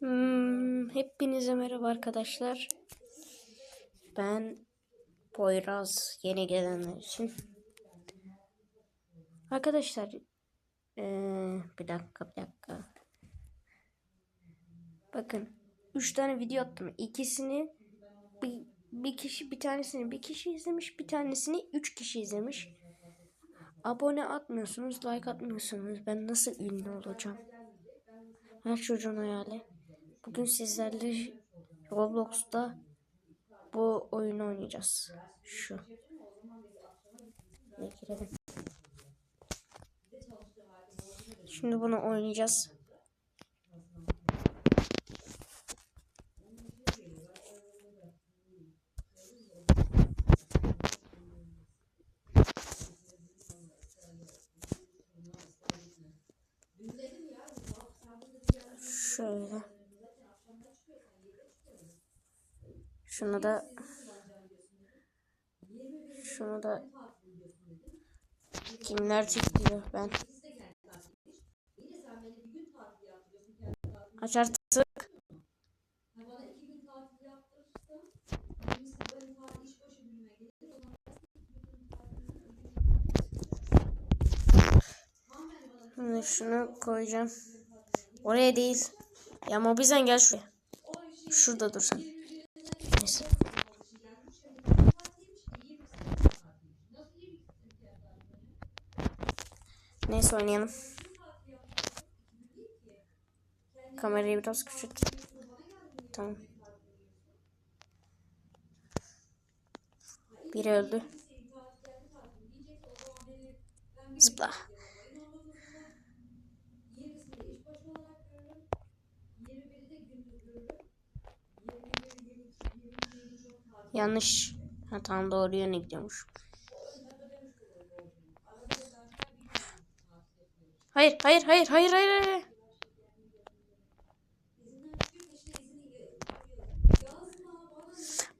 Hmm, hepinize merhaba arkadaşlar. Ben Poyraz yeni gelenler için. Arkadaşlar eee, bir dakika bir dakika. Bakın 3 tane video attım. İkisini bir, bir kişi bir tanesini bir kişi izlemiş, bir tanesini 3 kişi izlemiş. Abone atmıyorsunuz, like atmıyorsunuz. Ben nasıl ünlü olacağım? Her çocuğun hayali. Bugün sizlerle Roblox'ta bu oyunu oynayacağız. Şu. Ne girelim. Şimdi bunu oynayacağız. Şöyle. Şunu da şunu da kimler çekiyor? Ben. Aç artık Şimdi şunu koyacağım. Oraya değil. Ya Mobizen gel şuraya. Şurada dur sen Neyse. Neyse oynayalım. Kamerayı biraz küçült. Tamam. Biri öldü. Zıpla. Yanlış. Ha tamam doğru yöne gidiyormuş. Hayır, hayır, hayır, hayır, hayır, hayır.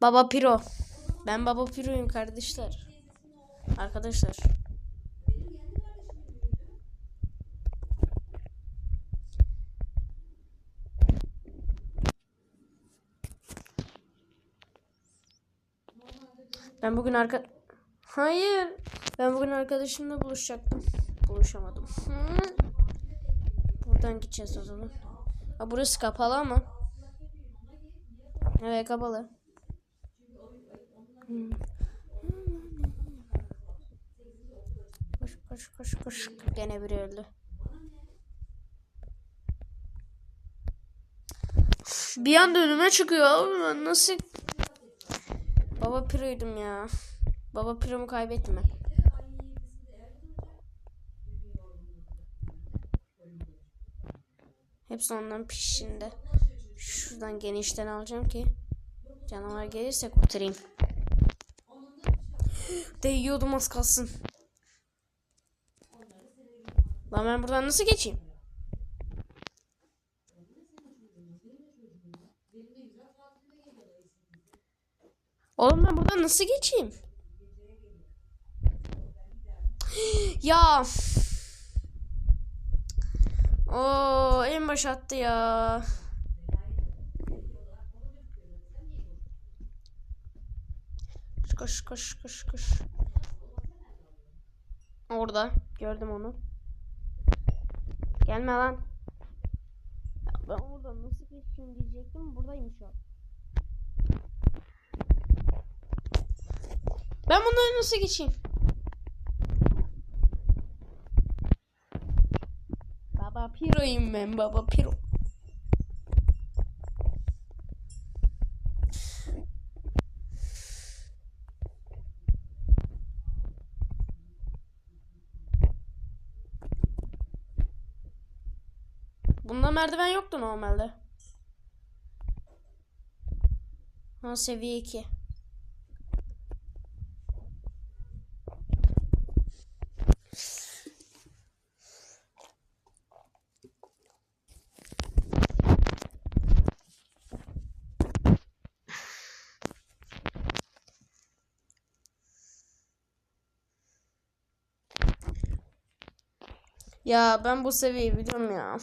Baba Piro. Ben Baba Piro'yum kardeşler. Arkadaşlar. Ben bugün arka... Hayır. Ben bugün arkadaşımla buluşacaktım. Buluşamadım. Hı. Buradan gideceğiz o zaman. Ha, burası kapalı ama. Evet kapalı. Hmm. Koş koş koş koş. Gene biri öldü. Bir anda önüme çıkıyor. Nasıl? Baba piroydum ya. Baba piromu kaybettim ben. Hepsi ondan peşinde. Şuradan genişten alacağım ki canavar gelirse kurtarayım. Değiyordum az kalsın. Lan ben buradan nasıl geçeyim? Oğlum ben buradan nasıl geçeyim? ya. Oo en baş attı ya. Koş koş koş koş. Orada gördüm onu. Gelme lan. Ya ben oradan nasıl geçeyim diyecektim. Buradaymış o. Ben bunları nasıl geçeyim? Baba Piro'yum ben Baba Piro. Bunda merdiven yoktu normalde. Ha seviye 2. Ya ben bu seviyeyi biliyorum ya.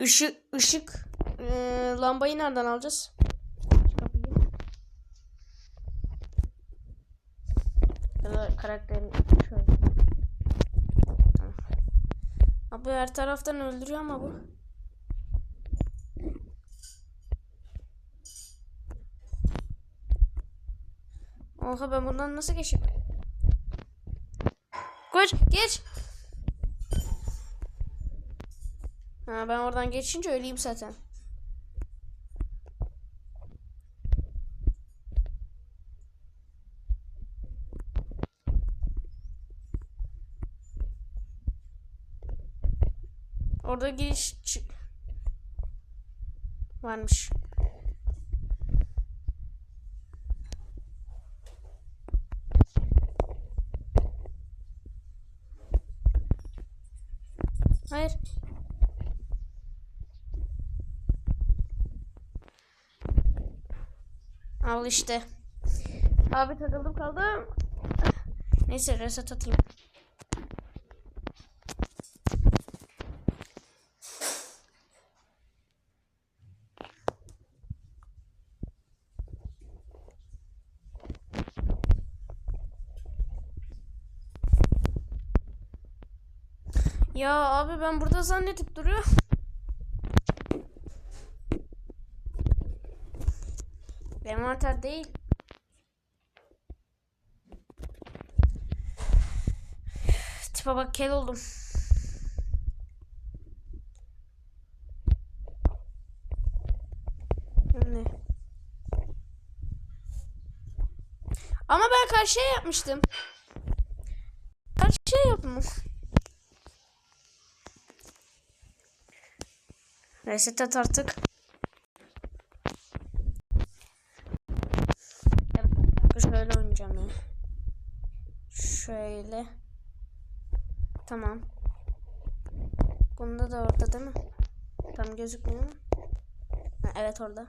Işık, ışık, eee, lambayı nereden alacağız? Kapıyı. Ya da karakteri şöyle. Abi her taraftan öldürüyor ama bu. Oha ben bundan nasıl geçeyim? Koş geç. Ha ben oradan geçince öleyim zaten. Orada giriş çık varmış. Hayır. Al işte. Abi takıldım kaldım. Neyse reset atayım. Ya abi ben burada zannedip duruyor. Envanter değil. Tipe bak kel oldum. Ne? Ama ben karşıya yapmıştım. Karşıya yaptım. Reset at artık. Şöyle oynayacağım ya. Şöyle. Tamam. Bunda da orada değil mi? Tam gözükmüyor mu? Ha, evet orada.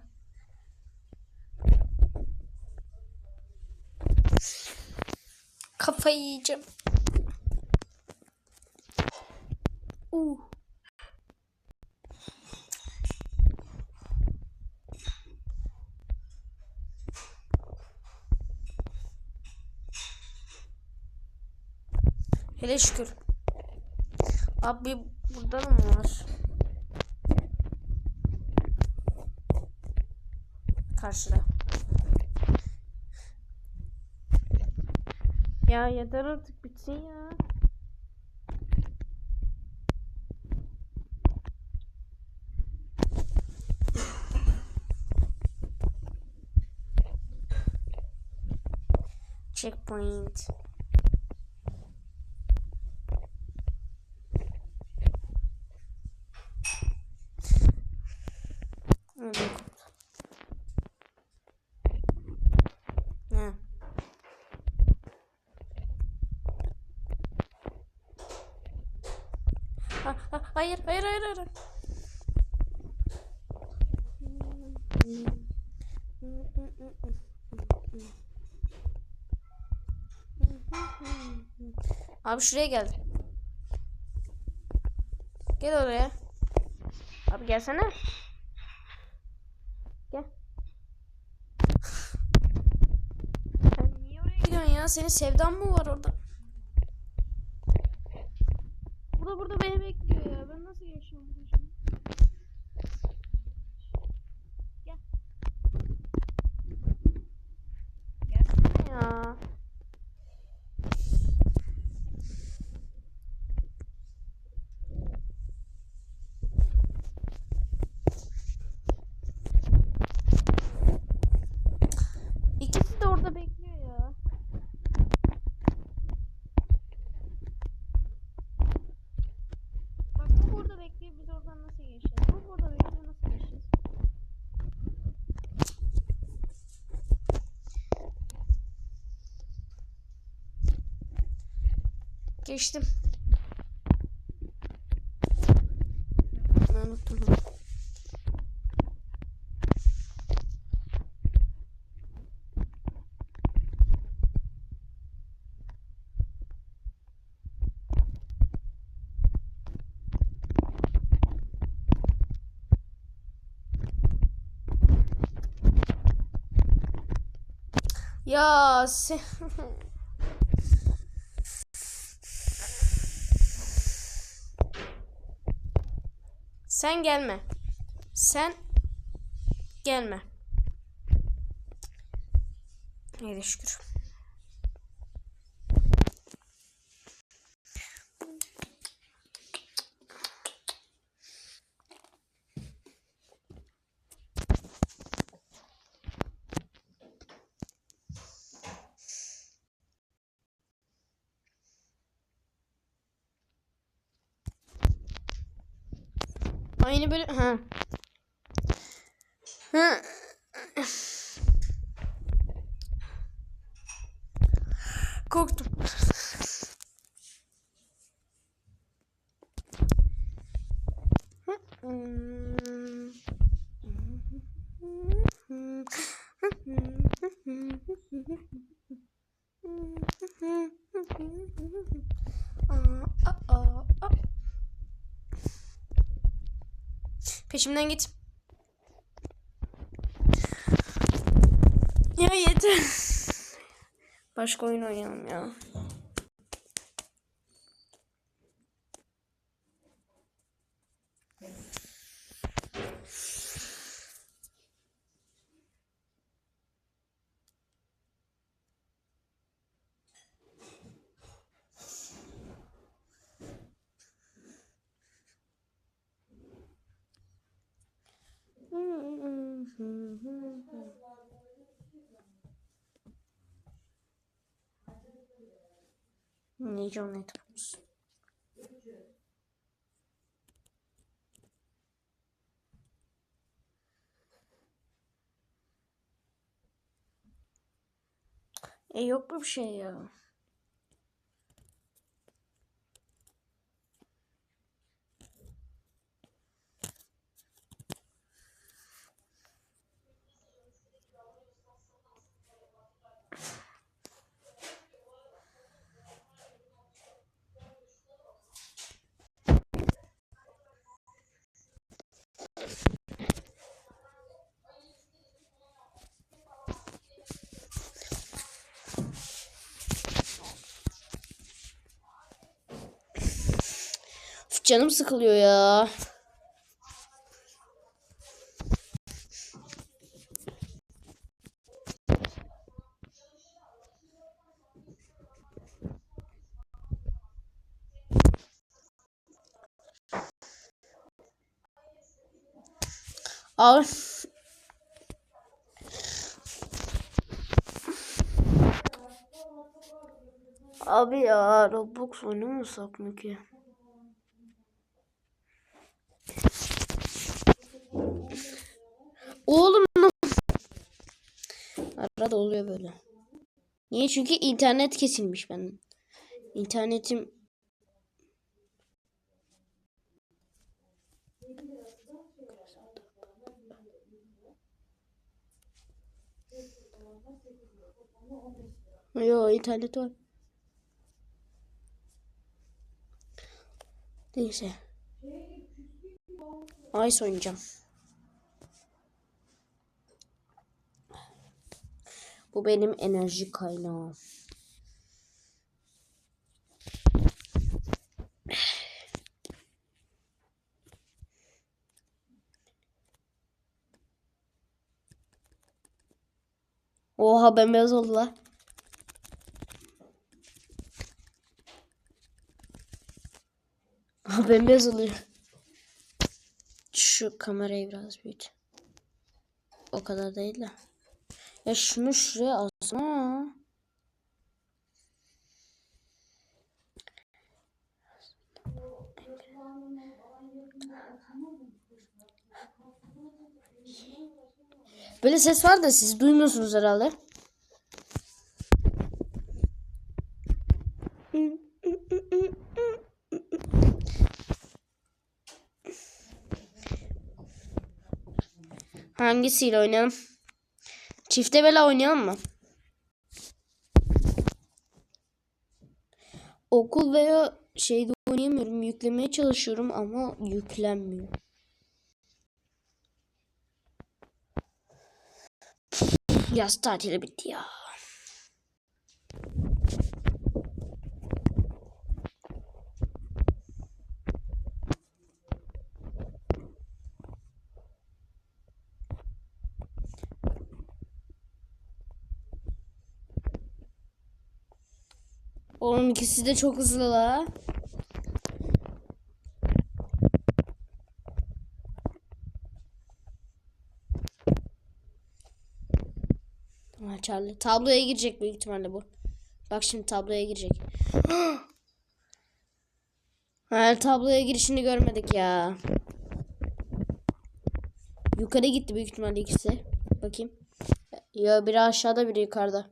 Kafayı yiyeceğim. Uh. Hele şükür. Abi burada mı var? Karşıda. Ya yeter artık bitsin ya. Checkpoint. Öyle koptu. Ne? Ha, ha, hayır, hayır. Abi şuraya gel. Gel oraya. Abi gelsene. Gel. Sen niye oraya gidiyorsun ya? Senin sevdan mı var orada? Geçtim. Ben unuttum bunu. Ya sen... Sen gelme. Sen gelme. İyi şükür. Aynı böyle ha. Ha. Korktum. Peşimden git. Ya yeter. Başka oyun oynayalım ya. Nece oynatıyoruz? E yok bu bir şey ya. Canım sıkılıyor ya. Abi. Abi ya Roblox oynamasak mı ki? Oğlum Arada oluyor böyle. Niye? Çünkü internet kesilmiş benim. İnternetim Yo internet var. Neyse. Ice oynayacağım. Bu benim enerji kaynağım. Oha bembeyaz oldu la. Bembeyaz oluyor. Şu kamerayı biraz büyüt. O kadar değil de. Ya şunu şuraya. Böyle ses var da siz duymuyorsunuz herhalde. Hangisiyle oynayalım? Çifte bela oynayalım mı? Okul veya şeyde oynayamıyorum. Yüklemeye çalışıyorum ama yüklenmiyor. Yaz tatili bitti ya. Oğlum ikisi de çok hızlı la. Ha Charlie. Tabloya girecek büyük ihtimalle bu. Bak şimdi tabloya girecek. ha, tabloya girişini görmedik ya. Yukarı gitti büyük ihtimalle ikisi. Bakayım. Ya biri aşağıda biri yukarıda.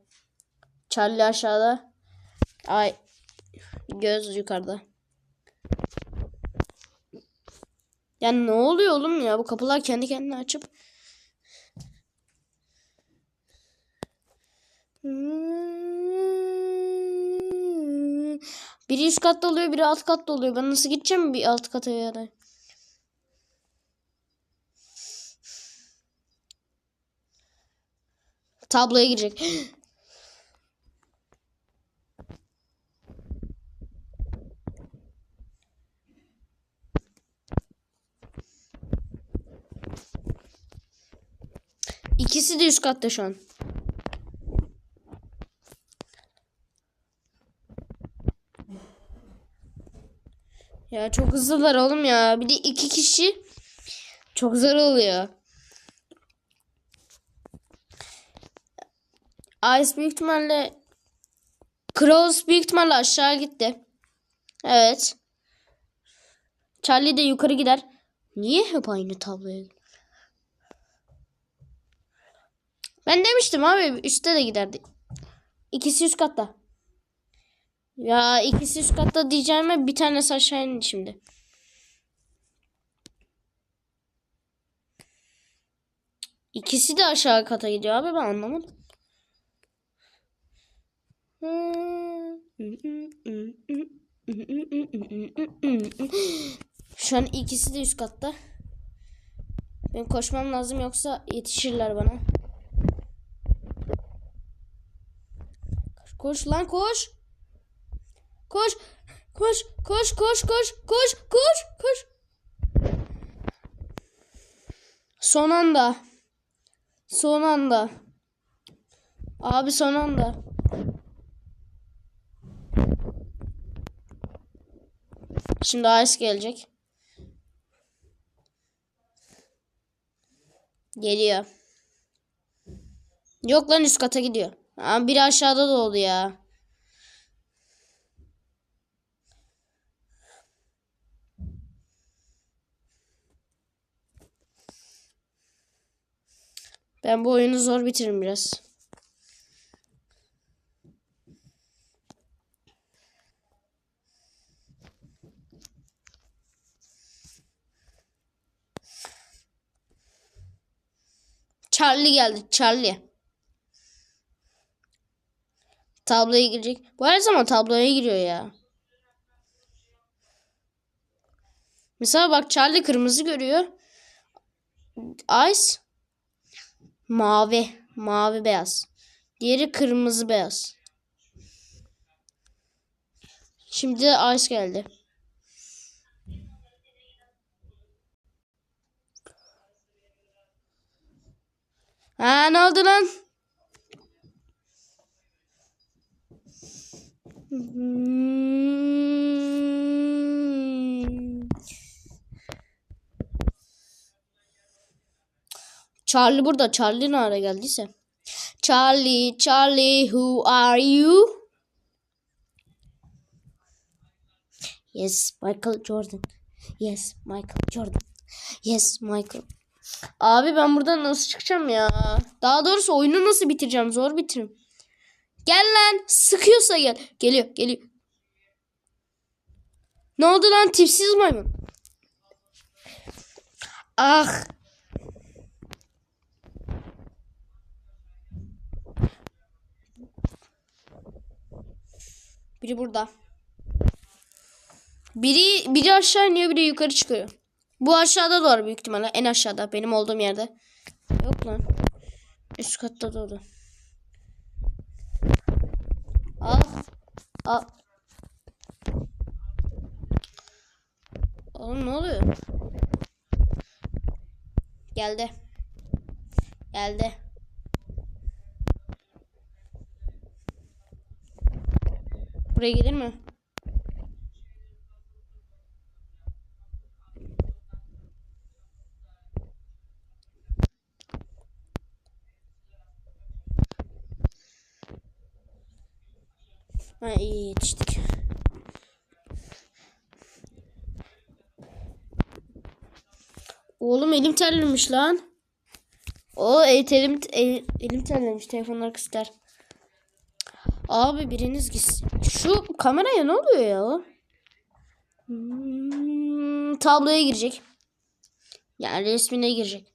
Charlie aşağıda. Ay. Göz yukarıda. Ya ne oluyor oğlum ya? Bu kapılar kendi kendine açıp Biri üst katta oluyor, biri alt katta oluyor. Ben nasıl gideceğim bir alt kata ya da? Tabloya girecek. İkisi de üst katta şu an. Ya çok hızlılar oğlum ya. Bir de iki kişi çok zor oluyor. Ice büyük ihtimalle Cross büyük ihtimalle aşağı gitti. Evet. Charlie de yukarı gider. Niye hep aynı tabloya? Ben demiştim abi üstte de giderdi. İkisi üst katta. Ya ikisi üst katta diyeceğime bir tanesi aşağı indi şimdi. İkisi de aşağı kata gidiyor abi ben anlamadım. Şu an ikisi de üst katta. Ben koşmam lazım yoksa yetişirler bana. Koş lan koş. Koş. Koş koş koş koş koş koş koş. Son anda. Son anda. Abi son anda. Şimdi Ice gelecek. Geliyor. Yok lan üst kata gidiyor. Ama biri aşağıda doğdu ya. Ben bu oyunu zor bitiririm biraz. Charlie geldi. Charlie. Tabloya girecek. Bu her zaman tabloya giriyor ya. Mesela bak Charlie kırmızı görüyor. Ice mavi. Mavi beyaz. Diğeri kırmızı beyaz. Şimdi Ice geldi. Ha ne oldu lan? Charlie burada. Charlie nereye geldiyse. Charlie, Charlie, who are you? Yes, Michael Jordan. Yes, Michael Jordan. Yes, Michael. Abi ben buradan nasıl çıkacağım ya? Daha doğrusu oyunu nasıl bitireceğim? Zor bitiririm. Gel lan. Sıkıyorsa gel. Geliyor, geliyor. Ne oldu lan tipsiz maymun? Ah. Biri burada. Biri biri aşağı iniyor, biri yukarı çıkıyor. Bu aşağıda doğru büyük ihtimalle. En aşağıda benim olduğum yerde. Yok lan. Üst katta doğru. Al. Al. Oğlum ne oluyor? Geldi. Geldi. Buraya gelir mi? Ha iyi yetiştik. Oğlum elim terlemiş lan. O evet elim, el- elim terlemiş. Telefonlar kısıtlar. Abi biriniz gitsin. Şu kameraya ne oluyor ya? Hmm, tabloya girecek. Yani resmine girecek.